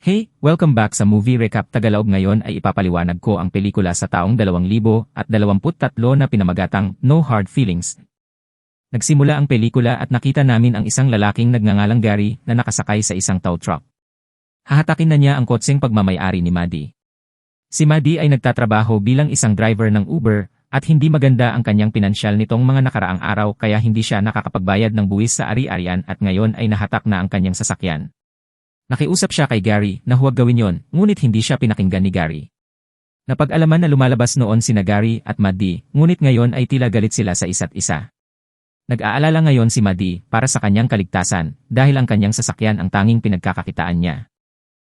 Hey, welcome back sa Movie Recap Tagalog ngayon ay ipapaliwanag ko ang pelikula sa taong 2023 na pinamagatang No Hard Feelings. Nagsimula ang pelikula at nakita namin ang isang lalaking nagngangalang Gary na nakasakay sa isang tow truck. Hahatakin na niya ang kotseng pagmamayari ni Maddie. Si Maddie ay nagtatrabaho bilang isang driver ng Uber at hindi maganda ang kanyang pinansyal nitong mga nakaraang araw kaya hindi siya nakakapagbayad ng buwis sa ari-arian at ngayon ay nahatak na ang kanyang sasakyan. Nakiusap siya kay Gary na huwag gawin yon, ngunit hindi siya pinakinggan ni Gary. Napag-alaman na lumalabas noon sina Gary at Maddie, ngunit ngayon ay tila galit sila sa isa't isa. Nag-aalala ngayon si Maddie para sa kanyang kaligtasan dahil ang kanyang sasakyan ang tanging pinagkakakitaan niya.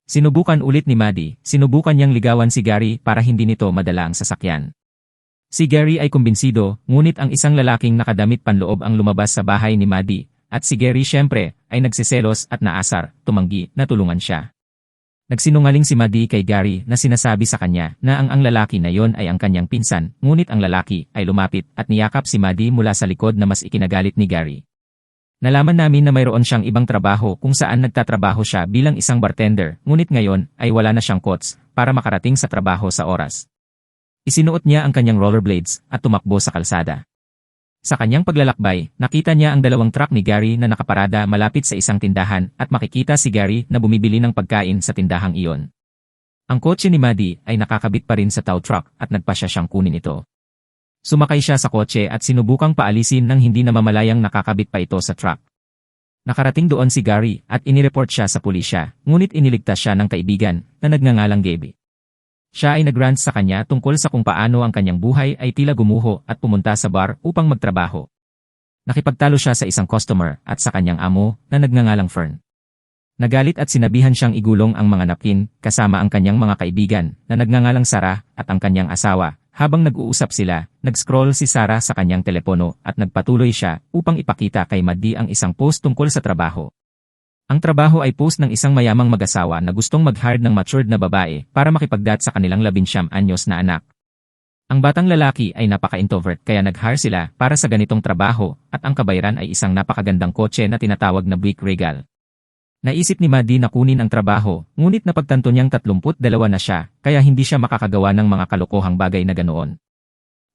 Sinubukan ulit ni Maddie, sinubukan niyang ligawan si Gary para hindi nito madala ang sasakyan. Si Gary ay kumbinsido, ngunit ang isang lalaking nakadamit panloob ang lumabas sa bahay ni Maddie at si Gary syempre, ay nagsiselos at naasar, tumanggi, na tulungan siya. Nagsinungaling si Maddie kay Gary na sinasabi sa kanya na ang ang lalaki na yon ay ang kanyang pinsan, ngunit ang lalaki ay lumapit at niyakap si Maddie mula sa likod na mas ikinagalit ni Gary. Nalaman namin na mayroon siyang ibang trabaho kung saan nagtatrabaho siya bilang isang bartender, ngunit ngayon ay wala na siyang kots para makarating sa trabaho sa oras. Isinuot niya ang kanyang rollerblades at tumakbo sa kalsada. Sa kanyang paglalakbay, nakita niya ang dalawang truck ni Gary na nakaparada malapit sa isang tindahan at makikita si Gary na bumibili ng pagkain sa tindahang iyon. Ang kotse ni Maddie ay nakakabit pa rin sa tow truck at nagpasya siyang kunin ito. Sumakay siya sa kotse at sinubukang paalisin nang hindi namamalayang nakakabit pa ito sa truck. Nakarating doon si Gary at inireport siya sa pulisya, ngunit iniligtas siya ng kaibigan na nagngangalang Gaby. Siya ay nagrant sa kanya tungkol sa kung paano ang kanyang buhay ay tila gumuho at pumunta sa bar upang magtrabaho. Nakipagtalo siya sa isang customer at sa kanyang amo na nagngangalang Fern. Nagalit at sinabihan siyang igulong ang mga napkin kasama ang kanyang mga kaibigan na nagngangalang Sarah at ang kanyang asawa. Habang nag-uusap sila, nag-scroll si Sarah sa kanyang telepono at nagpatuloy siya upang ipakita kay Maddie ang isang post tungkol sa trabaho. Ang trabaho ay post ng isang mayamang mag-asawa na gustong mag-hire ng matured na babae para makipagdat sa kanilang labinsyam anyos na anak. Ang batang lalaki ay napaka-introvert kaya nag-hire sila para sa ganitong trabaho at ang kabayaran ay isang napakagandang kotse na tinatawag na Buick Regal. Naisip ni Maddie na kunin ang trabaho, ngunit napagtanto niyang 32 na siya, kaya hindi siya makakagawa ng mga kalokohang bagay na ganoon.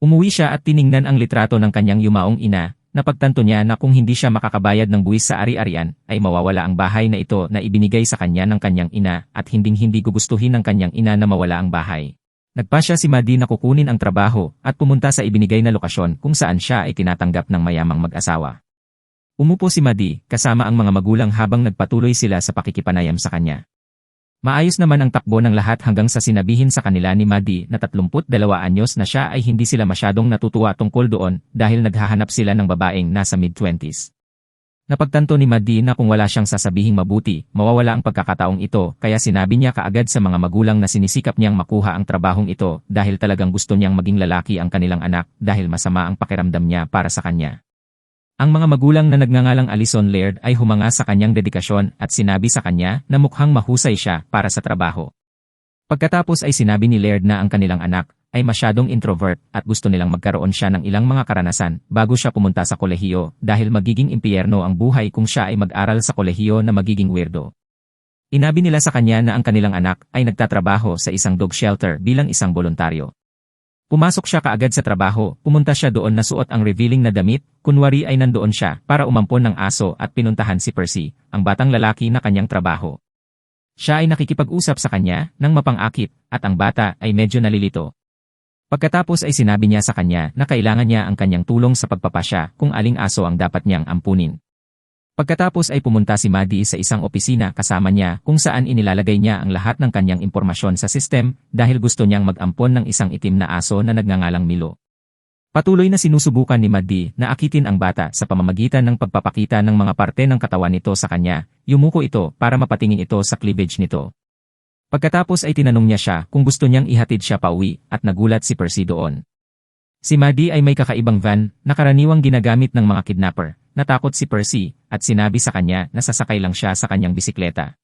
Umuwi siya at tiningnan ang litrato ng kanyang yumaong ina, Napagtanto niya na kung hindi siya makakabayad ng buwis sa ari-arian, ay mawawala ang bahay na ito na ibinigay sa kanya ng kanyang ina at hinding-hindi gugustuhin ng kanyang ina na mawala ang bahay. Nagpasya si Madi na kukunin ang trabaho at pumunta sa ibinigay na lokasyon kung saan siya ay tinatanggap ng mayamang mag-asawa. Umupo si Madi kasama ang mga magulang habang nagpatuloy sila sa pakikipanayam sa kanya. Maayos naman ang takbo ng lahat hanggang sa sinabihin sa kanila ni Maddie na 32 anyos na siya ay hindi sila masyadong natutuwa tungkol doon dahil naghahanap sila ng babaeng nasa mid-20s. Napagtanto ni Maddie na kung wala siyang sasabihing mabuti, mawawala ang pagkakataong ito kaya sinabi niya kaagad sa mga magulang na sinisikap niyang makuha ang trabahong ito dahil talagang gusto niyang maging lalaki ang kanilang anak dahil masama ang pakiramdam niya para sa kanya. Ang mga magulang na nagngangalang Alison Laird ay humanga sa kanyang dedikasyon at sinabi sa kanya na mukhang mahusay siya para sa trabaho. Pagkatapos ay sinabi ni Laird na ang kanilang anak ay masyadong introvert at gusto nilang magkaroon siya ng ilang mga karanasan bago siya pumunta sa kolehiyo dahil magiging impyerno ang buhay kung siya ay mag-aral sa kolehiyo na magiging weirdo. Inabi nila sa kanya na ang kanilang anak ay nagtatrabaho sa isang dog shelter bilang isang voluntaryo. Pumasok siya kaagad sa trabaho, pumunta siya doon na suot ang revealing na damit, kunwari ay nandoon siya para umampon ng aso at pinuntahan si Percy, ang batang lalaki na kanyang trabaho. Siya ay nakikipag-usap sa kanya nang mapang-akit at ang bata ay medyo nalilito. Pagkatapos ay sinabi niya sa kanya na kailangan niya ang kanyang tulong sa pagpapasya kung aling aso ang dapat niyang ampunin. Pagkatapos ay pumunta si Maddie sa isang opisina kasama niya kung saan inilalagay niya ang lahat ng kanyang impormasyon sa sistem dahil gusto niyang mag-ampon ng isang itim na aso na nagngangalang Milo. Patuloy na sinusubukan ni Maddie na akitin ang bata sa pamamagitan ng pagpapakita ng mga parte ng katawan nito sa kanya, yumuko ito para mapatingin ito sa cleavage nito. Pagkatapos ay tinanong niya siya kung gusto niyang ihatid siya pauwi at nagulat si Percy doon. Si Maddie ay may kakaibang van na karaniwang ginagamit ng mga kidnapper Natakot si Percy at sinabi sa kanya na sasakay lang siya sa kanyang bisikleta.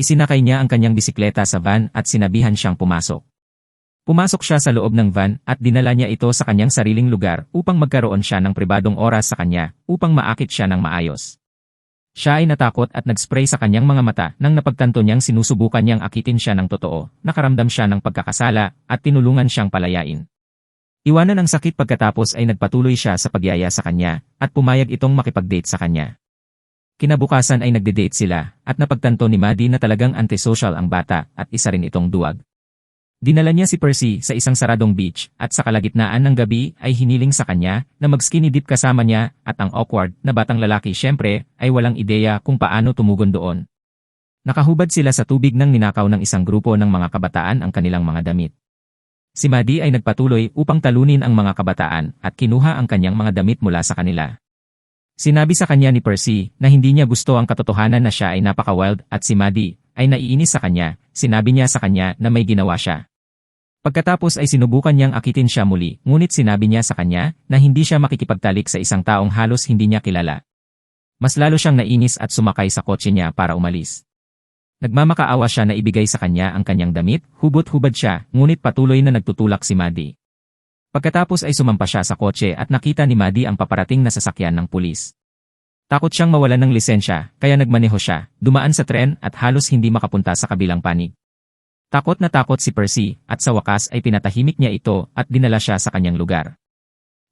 Isinakay niya ang kanyang bisikleta sa van at sinabihan siyang pumasok. Pumasok siya sa loob ng van at dinala niya ito sa kanyang sariling lugar upang magkaroon siya ng pribadong oras sa kanya upang maakit siya ng maayos. Siya ay natakot at nagspray sa kanyang mga mata nang napagtanto niyang sinusubukan niyang akitin siya ng totoo, nakaramdam siya ng pagkakasala at tinulungan siyang palayain. Iwanan ang sakit pagkatapos ay nagpatuloy siya sa pagyaya sa kanya at pumayag itong makipag-date sa kanya. Kinabukasan ay nagde-date sila at napagtanto ni Maddie na talagang antisocial ang bata at isa rin itong duwag. Dinala niya si Percy sa isang saradong beach at sa kalagitnaan ng gabi ay hiniling sa kanya na mag-skinny dip kasama niya at ang awkward na batang lalaki syempre ay walang ideya kung paano tumugon doon. Nakahubad sila sa tubig nang ninakaw ng isang grupo ng mga kabataan ang kanilang mga damit. Si Maddie ay nagpatuloy upang talunin ang mga kabataan at kinuha ang kanyang mga damit mula sa kanila. Sinabi sa kanya ni Percy na hindi niya gusto ang katotohanan na siya ay napaka-wild at si Maddie ay naiinis sa kanya, sinabi niya sa kanya na may ginawa siya. Pagkatapos ay sinubukan niyang akitin siya muli, ngunit sinabi niya sa kanya na hindi siya makikipagtalik sa isang taong halos hindi niya kilala. Mas lalo siyang nainis at sumakay sa kotse niya para umalis. Nagmamakaawa siya na ibigay sa kanya ang kanyang damit, hubot-hubad siya, ngunit patuloy na nagtutulak si Maddie. Pagkatapos ay sumampa siya sa kotse at nakita ni Maddie ang paparating na sasakyan ng pulis. Takot siyang mawalan ng lisensya, kaya nagmaneho siya, dumaan sa tren at halos hindi makapunta sa kabilang panig. Takot na takot si Percy, at sa wakas ay pinatahimik niya ito at dinala siya sa kanyang lugar.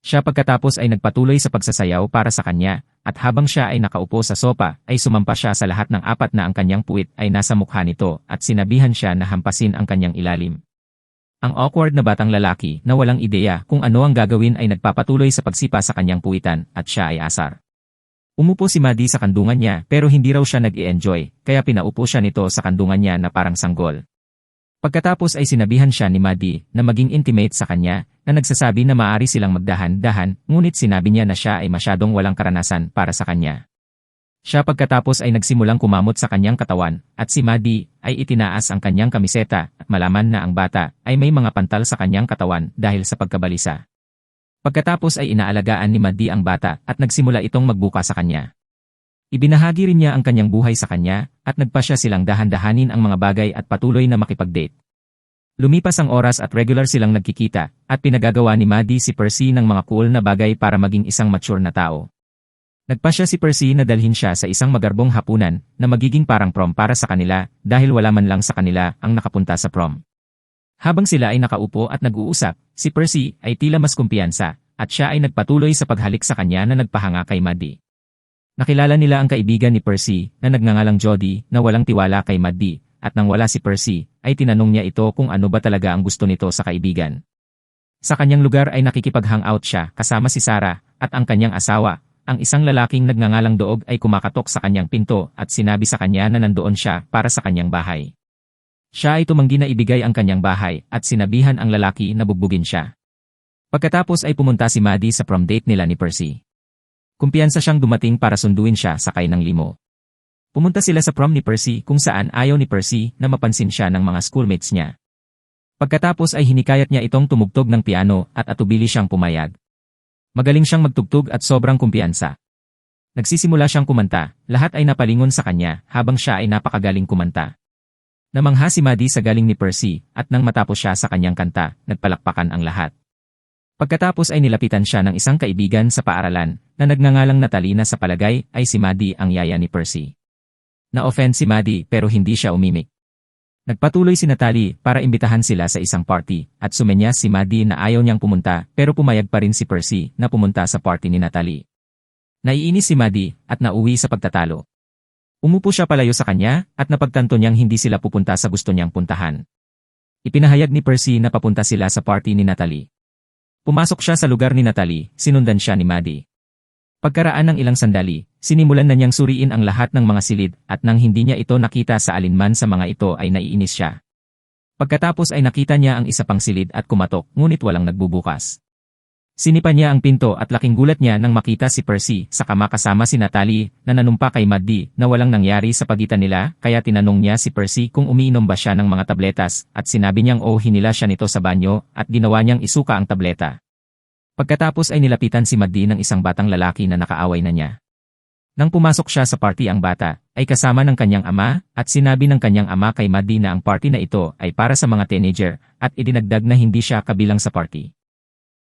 Siya pagkatapos ay nagpatuloy sa pagsasayaw para sa kanya, at habang siya ay nakaupo sa sopa, ay sumampa siya sa lahat ng apat na ang kanyang puwit ay nasa mukha nito at sinabihan siya na hampasin ang kanyang ilalim. Ang awkward na batang lalaki na walang ideya kung ano ang gagawin ay nagpapatuloy sa pagsipa sa kanyang puwitan at siya ay asar. Umupo si Maddie sa kandungan niya pero hindi raw siya nag-i-enjoy, kaya pinaupo siya nito sa kandungan niya na parang sanggol. Pagkatapos ay sinabihan siya ni Maddie na maging intimate sa kanya na nagsasabi na maaari silang magdahan-dahan ngunit sinabi niya na siya ay masyadong walang karanasan para sa kanya. Siya pagkatapos ay nagsimulang kumamot sa kanyang katawan at si Maddie ay itinaas ang kanyang kamiseta at malaman na ang bata ay may mga pantal sa kanyang katawan dahil sa pagkabalisa. Pagkatapos ay inaalagaan ni Maddie ang bata at nagsimula itong magbuka sa kanya. Ibinahagi rin niya ang kanyang buhay sa kanya, at nagpa siya silang dahan-dahanin ang mga bagay at patuloy na makipag-date. Lumipas ang oras at regular silang nagkikita, at pinagagawa ni Maddie si Percy ng mga cool na bagay para maging isang mature na tao. Nagpa siya si Percy na dalhin siya sa isang magarbong hapunan na magiging parang prom para sa kanila dahil wala man lang sa kanila ang nakapunta sa prom. Habang sila ay nakaupo at nag-uusap, si Percy ay tila mas kumpiyansa at siya ay nagpatuloy sa paghalik sa kanya na nagpahanga kay Maddie. Nakilala nila ang kaibigan ni Percy na nagngangalang Jody na walang tiwala kay Maddie at nang wala si Percy, ay tinanong niya ito kung ano ba talaga ang gusto nito sa kaibigan. Sa kanyang lugar ay nakikipag-hangout siya kasama si Sarah at ang kanyang asawa. Ang isang lalaking nagngangalang doog ay kumakatok sa kanyang pinto at sinabi sa kanya na nandoon siya para sa kanyang bahay. Siya ay tumanggi na ibigay ang kanyang bahay at sinabihan ang lalaki na bugbugin siya. Pagkatapos ay pumunta si Maddie sa prom date nila ni Percy. Kumpiyansa siyang dumating para sunduin siya sakay ng limo. Pumunta sila sa prom ni Percy kung saan ayaw ni Percy na mapansin siya ng mga schoolmates niya. Pagkatapos ay hinikayat niya itong tumugtog ng piano at atubili siyang pumayag. Magaling siyang magtugtog at sobrang kumpiyansa. Nagsisimula siyang kumanta, lahat ay napalingon sa kanya habang siya ay napakagaling kumanta. Namangha si Maddie sa galing ni Percy at nang matapos siya sa kanyang kanta, nagpalakpakan ang lahat. Pagkatapos ay nilapitan siya ng isang kaibigan sa paaralan na nagngangalang Natalina sa palagay ay si Maddie ang yaya ni Percy. Na-offend si Maddie pero hindi siya umimik. Nagpatuloy si Natalie para imbitahan sila sa isang party at sumenyas si Maddie na ayaw niyang pumunta pero pumayag pa rin si Percy na pumunta sa party ni Natalie. Naiinis si Maddie at nauwi sa pagtatalo. Umupo siya palayo sa kanya at napagtanto niyang hindi sila pupunta sa gusto niyang puntahan. Ipinahayag ni Percy na papunta sila sa party ni Natalie. Pumasok siya sa lugar ni Natalie, sinundan siya ni Maddie. Pagkaraan ng ilang sandali, sinimulan na niyang suriin ang lahat ng mga silid at nang hindi niya ito nakita sa alinman sa mga ito ay naiinis siya. Pagkatapos ay nakita niya ang isa pang silid at kumatok ngunit walang nagbubukas. Sinipa niya ang pinto at laking gulat niya nang makita si Percy sa kama kasama si Natalie na nanumpa kay Maddie na walang nangyari sa pagitan nila kaya tinanong niya si Percy kung umiinom ba siya ng mga tabletas at sinabi niyang oh hinila siya nito sa banyo at ginawa niyang isuka ang tableta. Pagkatapos ay nilapitan si Maddie ng isang batang lalaki na nakaaway na niya. Nang pumasok siya sa party ang bata, ay kasama ng kanyang ama, at sinabi ng kanyang ama kay Maddie na ang party na ito ay para sa mga teenager, at idinagdag na hindi siya kabilang sa party.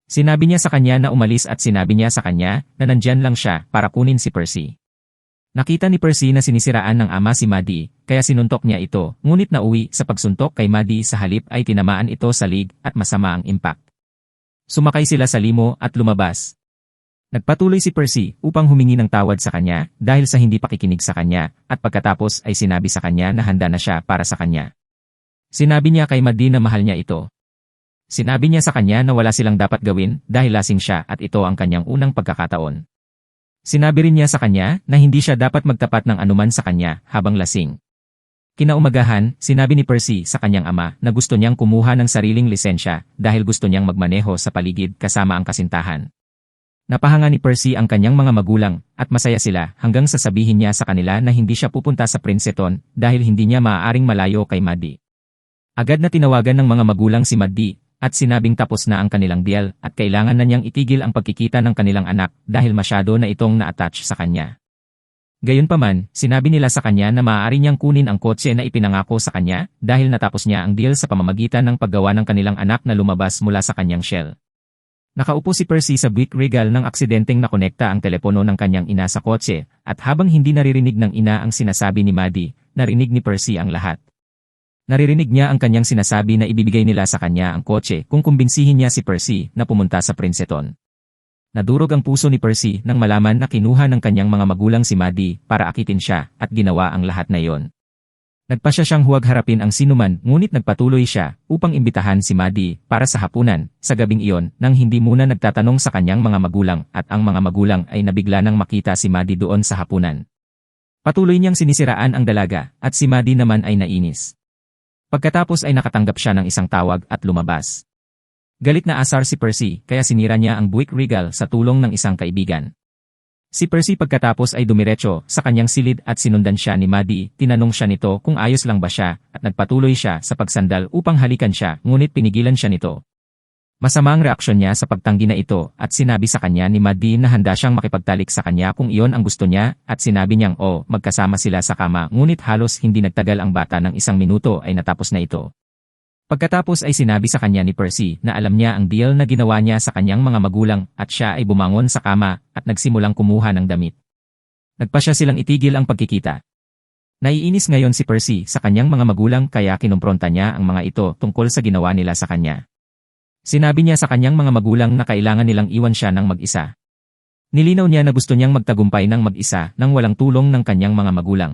Sinabi niya sa kanya na umalis at sinabi niya sa kanya na nandyan lang siya para kunin si Percy. Nakita ni Percy na sinisiraan ng ama si Maddie, kaya sinuntok niya ito, ngunit nauwi sa pagsuntok kay Maddie sa halip ay tinamaan ito sa lig at masama ang impact. Sumakay sila sa limo at lumabas. Nagpatuloy si Percy upang humingi ng tawad sa kanya dahil sa hindi pakikinig sa kanya at pagkatapos ay sinabi sa kanya na handa na siya para sa kanya. Sinabi niya kay Maddie na mahal niya ito. Sinabi niya sa kanya na wala silang dapat gawin dahil lasing siya at ito ang kanyang unang pagkakataon. Sinabi rin niya sa kanya na hindi siya dapat magtapat ng anuman sa kanya habang lasing. Kinaumagahan, sinabi ni Percy sa kanyang ama na gusto niyang kumuha ng sariling lisensya dahil gusto niyang magmaneho sa paligid kasama ang kasintahan. Napahanga ni Percy ang kanyang mga magulang at masaya sila hanggang sasabihin niya sa kanila na hindi siya pupunta sa Princeton dahil hindi niya maaaring malayo kay Maddie. Agad na tinawagan ng mga magulang si Maddie at sinabing tapos na ang kanilang deal at kailangan na niyang itigil ang pagkikita ng kanilang anak dahil masyado na itong na-attach sa kanya. Gayunpaman, sinabi nila sa kanya na maaari niyang kunin ang kotse na ipinangako sa kanya dahil natapos niya ang deal sa pamamagitan ng paggawa ng kanilang anak na lumabas mula sa kanyang shell. Nakaupo si Percy sa brick regal ng aksidenteng nakonekta ang telepono ng kanyang ina sa kotse at habang hindi naririnig ng ina ang sinasabi ni Maddie, narinig ni Percy ang lahat. Naririnig niya ang kanyang sinasabi na ibibigay nila sa kanya ang kotse kung kumbinsihin niya si Percy na pumunta sa Princeton. Nadurog ang puso ni Percy nang malaman na kinuha ng kanyang mga magulang si Maddie para akitin siya at ginawa ang lahat na iyon. Nagpasya siyang huwag harapin ang sinuman ngunit nagpatuloy siya upang imbitahan si Maddie para sa hapunan sa gabing iyon nang hindi muna nagtatanong sa kanyang mga magulang at ang mga magulang ay nabigla nang makita si Maddie doon sa hapunan. Patuloy niyang sinisiraan ang dalaga at si Maddie naman ay nainis. Pagkatapos ay nakatanggap siya ng isang tawag at lumabas. Galit na asar si Percy kaya sinira niya ang buwik regal sa tulong ng isang kaibigan. Si Percy pagkatapos ay dumiretso sa kanyang silid at sinundan siya ni Maddie, tinanong siya nito kung ayos lang ba siya at nagpatuloy siya sa pagsandal upang halikan siya ngunit pinigilan siya nito. Masama ang reaksyon niya sa pagtanggi na ito at sinabi sa kanya ni Maddie na handa siyang makipagtalik sa kanya kung iyon ang gusto niya at sinabi niyang o oh, magkasama sila sa kama ngunit halos hindi nagtagal ang bata ng isang minuto ay natapos na ito. Pagkatapos ay sinabi sa kanya ni Percy na alam niya ang deal na ginawa niya sa kanyang mga magulang at siya ay bumangon sa kama at nagsimulang kumuha ng damit. Nagpa siya silang itigil ang pagkikita. Naiinis ngayon si Percy sa kanyang mga magulang kaya kinumpronta niya ang mga ito tungkol sa ginawa nila sa kanya. Sinabi niya sa kanyang mga magulang na kailangan nilang iwan siya ng mag-isa. Nilinaw niya na gusto niyang magtagumpay ng mag-isa nang walang tulong ng kanyang mga magulang.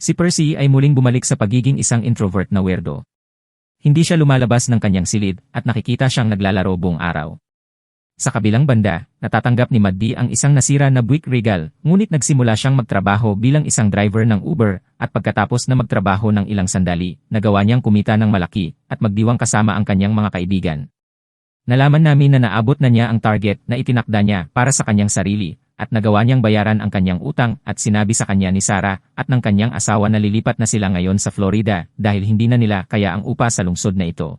Si Percy ay muling bumalik sa pagiging isang introvert na weirdo. Hindi siya lumalabas ng kanyang silid at nakikita siyang naglalaro buong araw. Sa kabilang banda, natatanggap ni Maddi ang isang nasira na buick regal, ngunit nagsimula siyang magtrabaho bilang isang driver ng Uber at pagkatapos na magtrabaho ng ilang sandali, nagawa niyang kumita ng malaki at magdiwang kasama ang kanyang mga kaibigan. Nalaman namin na naabot na niya ang target na itinakda niya para sa kanyang sarili, at nagawa niyang bayaran ang kanyang utang at sinabi sa kanya ni Sarah at ng kanyang asawa na lilipat na sila ngayon sa Florida dahil hindi na nila kaya ang upa sa lungsod na ito.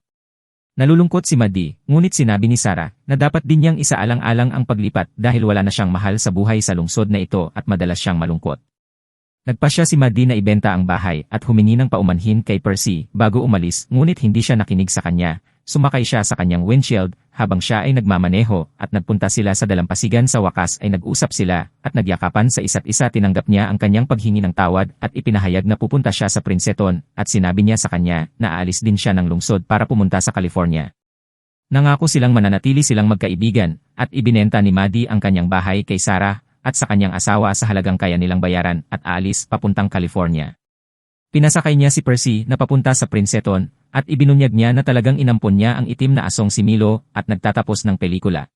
Nalulungkot si Madi, ngunit sinabi ni Sarah na dapat din niyang isaalang-alang ang paglipat dahil wala na siyang mahal sa buhay sa lungsod na ito at madalas siyang malungkot. Nagpasya si Madi na ibenta ang bahay at humingi ng paumanhin kay Percy bago umalis ngunit hindi siya nakinig sa kanya Sumakay siya sa kanyang windshield habang siya ay nagmamaneho at nagpunta sila sa dalampasigan sa wakas ay nag-usap sila at nagyakapan sa isa't isa tinanggap niya ang kanyang paghingi ng tawad at ipinahayag na pupunta siya sa Princeton at sinabi niya sa kanya na aalis din siya ng lungsod para pumunta sa California. Nangako silang mananatili silang magkaibigan at ibinenta ni Maddie ang kanyang bahay kay Sarah at sa kanyang asawa sa halagang kaya nilang bayaran at aalis papuntang California. Pinasakay niya si Percy na papunta sa Princeton at ibinunyag niya na talagang inampon niya ang itim na asong si Milo at nagtatapos ng pelikula.